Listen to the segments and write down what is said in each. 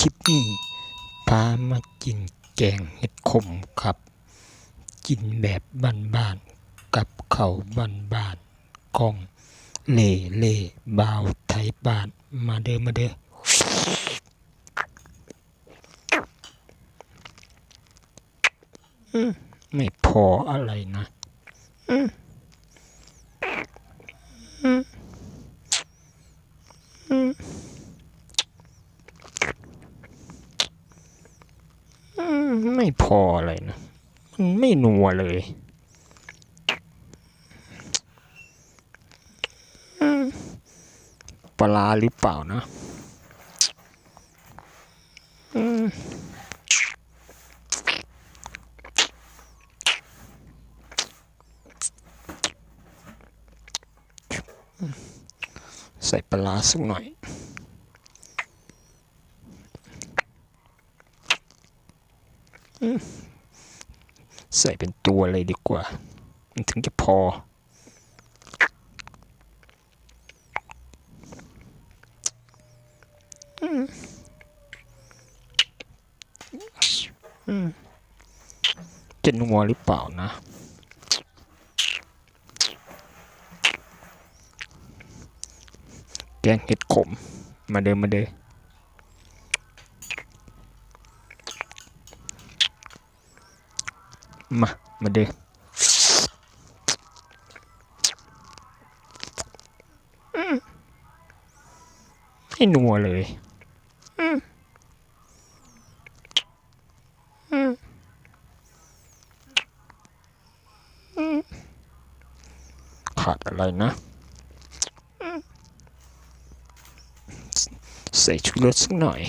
คลิปนี้พามากินแกงเห็ดขมครับ กินแบบบ้านๆกับเขาบ้านๆของเล่เล่บาวไทยบ้านมาเด้อมาเด้อไม่พออะไรนะ อืมอืมอืม อืมไม่ พอเลยนะ มันไม่นัวเลยปลาหรือเปล่านะใส่ปลาสักหน่อย ใส่เป็นตัวเลยดีกว่า มันถึงจะพออืมจะนัวหรือเปล่านะแกงเห็ดขม มาเดิมมาเดิม มา มาเด้ออืมไม่นัวเลยอืมอืมอืมขาดอะไรนะอืมใส่ชูรสสักหน่อย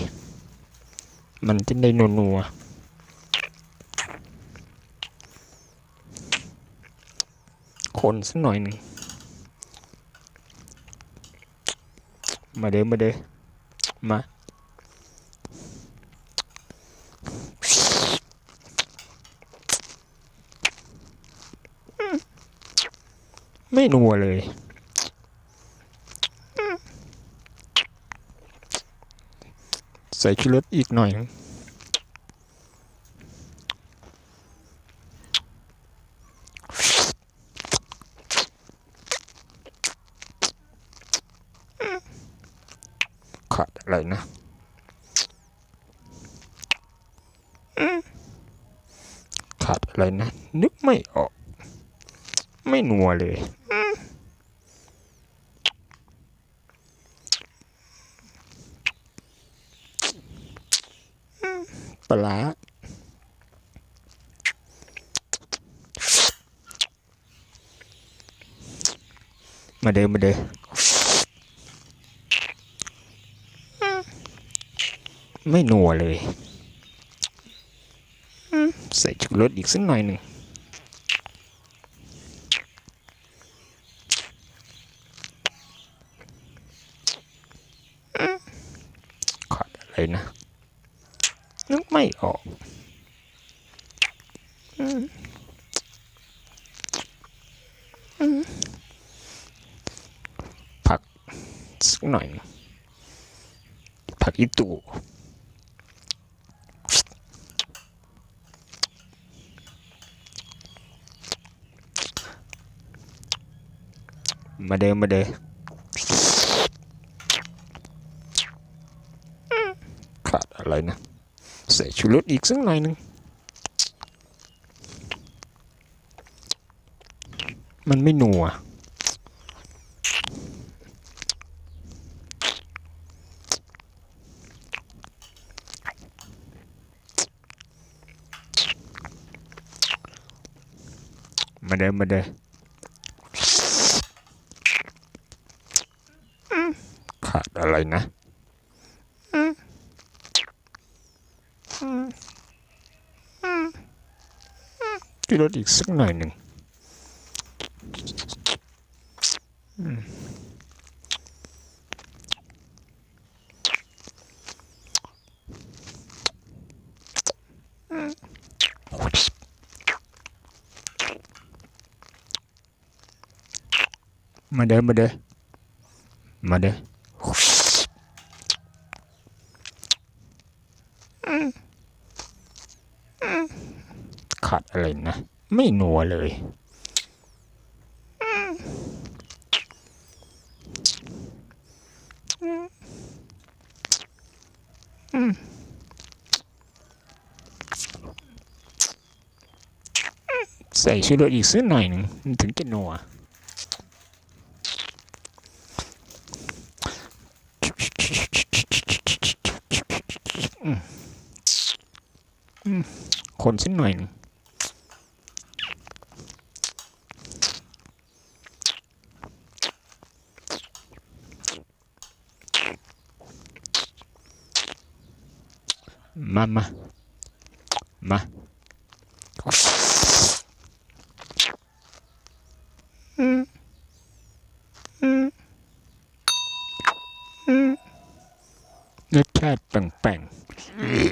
มันจะได้นัวๆ คนสักหน่อยหนึ่งมาเด้อมาเด้อมาไม่นัวเลยใส่ชูรสอีกหน่อยนึง ขาดอะไรนะขาดอะไรนะ นึกไม่ออก ไม่นัวเลยปลาร้ามาเดิมมาเดิม ไม่นัวเลยใส่ชูรสอีกสักหน่อยหนึ่งขาดอะไรนะนึกไม่ออกผักสักหน่อยนะผักอีตู มาเดิมมาเดิมขาดอะไรนะใส่ชูรสอีกสักหน่อยหนึ่งมันไม่นัวมาเดิมมาเดิม ขาด อะไรนะอืมอืมอืมอืมกินรสอีกสักหน่อยหนึ่งมาเด้อมาเด้อมาเด้อ ขาดอะไรนะ ไม่หนัวเลยใส่ชูรสอีกสักหน่อยหนึ่งถึงจะนัวคนสักหน่อยหนึ่ง มามามารสชาติแป่งๆ